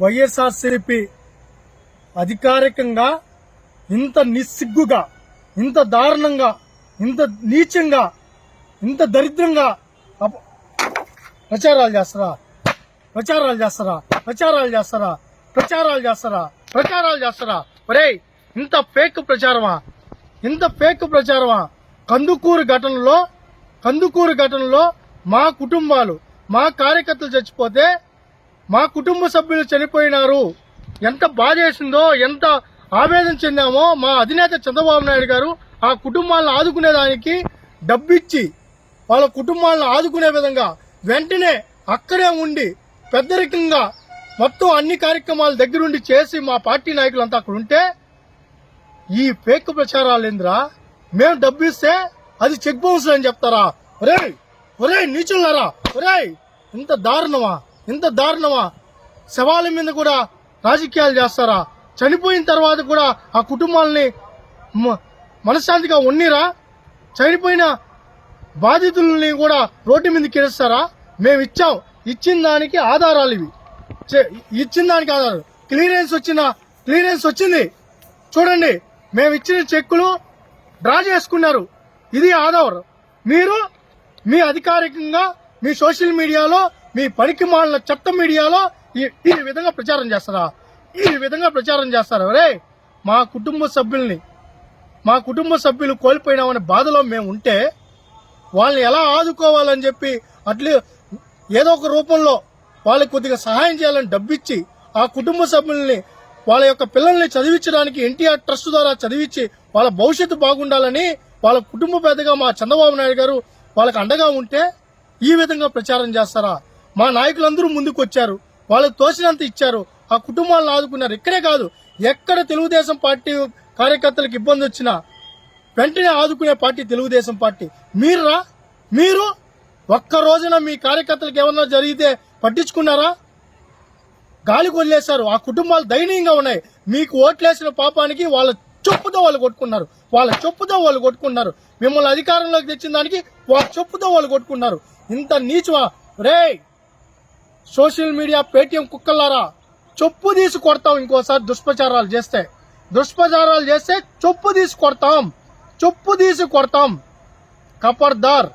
వైఎస్ఆర్సీపీ అధికారికంగా ఇంత నిస్సిగ్గుగా ఇంత దారుణంగా ఇంత నీచంగా ఇంత దరిద్రంగా ప్రచారాలు చేస్తారా? ప్రచారాలు చేస్తారా? ప్రచారాలు చేస్తారా? ప్రచారాలు చేస్తారా? ప్రచారాలు చేస్తారా? ఒరేయ్ ఇంత ఫేక్ ప్రచారమా? ఇంత ఫేక్ ప్రచారమా? కందుకూరు ఘటనలో కందుకూరు ఘటనలో మా కుటుంబాలు మా కార్యకర్తలు చచ్చిపోతే మా కుటుంబ సభ్యులు చనిపోయినారు. ఎంత బాధేసిందో ఎంత ఆవేదన చెందామో మా అధినేత చంద్రబాబు నాయుడు గారు ఆ కుటుంబాలను ఆదుకునేదానికి డబ్బిచ్చి వాళ్ళ కుటుంబాలను ఆదుకునే విధంగా వెంటనే అక్కడే ఉండి పెద్దరికంగా మొత్తం అన్ని కార్యక్రమాలు దగ్గరుండి చేసి మా పార్టీ నాయకులంతా అక్కడ ఉంటే ఈ ఫేక్ ప్రచారాలు ఏందిరా? మేము డబ్బు ఇస్తే అది చెక్ బౌన్స్ అని చెప్తారా? ఒరేయ్ ఒరేయ్ నీచులారా ఒరేయ్ ఇంత దారుణమా? ఇంత దారుణమా? శవాల మీద కూడా రాజకీయాలు చేస్తారా? చనిపోయిన తర్వాత కూడా ఆ కుటుంబాలని మ- మనశ్శాంతిగా ఉన్నీరా? చనిపోయిన బాధితుల్ని కూడా రోడ్డు మీద ఇస్తారా మేము ఇచ్చాం. ఇచ్చిన దానికి ఆధారాలు ఇవి. చే- ఇచ్చిన దానికి ఆధారాలు. క్లియరెన్స్ వచ్చిన క్లియరెన్స్ వచ్చింది. చూడండి మేము ఇచ్చిన చెక్కులు డ్రా చేసుకున్నారు. ఇది ఆధారం. మీరు మీ అధికారికంగా మీ సోషల్ మీడియాలో మీ పనికి మాలిన చెత్త మీడియాలో ఈ విధంగా ప్రచారం చేస్తారా? ఈ విధంగా ప్రచారం చేస్తారా? రే మా కుటుంబ సభ్యుల్ని మా కుటుంబ సభ్యులు కోల్పోయినామనే బాధలో మేము ఉంటే వాళ్ళని ఎలా ఆదుకోవాలని చెప్పి అట్లే ఏదో ఒక రూపంలో వాళ్ళకి కొద్దిగా సహాయం చేయాలని డబ్బిచ్చి ఆ కుటుంబ సభ్యుల్ని వాళ్ళ యొక్క పిల్లల్ని చదివించడానికి ఎన్టీఆర్ ట్రస్ట్ ద్వారా చదివించి వాళ్ళ భవిష్యత్తు బాగుండాలని వాళ్ళ కుటుంబ పెద్దగా మా చంద్రబాబు నాయుడు గారు వాళ్ళకి అండగా ఉంటే ఈ విధంగా ప్రచారం చేస్తారా? మా నాయకులందరూ ముందుకు వచ్చారు వాళ్ళకి తోచినంత ఇచ్చారు. ఆ కుటుంబాలను ఆదుకున్నారు. ఇక్కడే కాదు ఎక్కడ తెలుగుదేశం పార్టీ కార్యకర్తలకు ఇబ్బంది వచ్చినా వెంటనే ఆదుకునే పార్టీ తెలుగుదేశం పార్టీ. మీరురా? మీరు? ఒక్క రోజున మీ కార్యకర్తలకు ఏమన్నా జరిగితే పట్టించుకున్నారా? గాలికి వదిలేశారు ఆ కుటుంబాలు దయనీయంగా ఉన్నాయి. మీకు ఓట్లేసిన పాపానికి వాళ్ళ చొప్పుతో వాళ్ళు కొట్టుకున్నారు. వాళ్ళ చొప్పుతో వాళ్ళు కొట్టుకున్నారు. మిమ్మల్ని అధికారంలోకి తెచ్చిన దానికి వాళ్ళ చొప్పుతో వాళ్ళు కొట్టుకున్నారు. ఇంత నీచువా? రే సోషల్ మీడియా పేటిఎం కుక్కలారా చొప్పు తీసి కొడతాం ఇంకోసారి దుష్ప్రచారాలు చేస్తే. దుష్ప్రచారాలు చేస్తే చొప్పు తీసి కొడతాం. చొప్పు తీసి కొడతాం. కపర్దార్.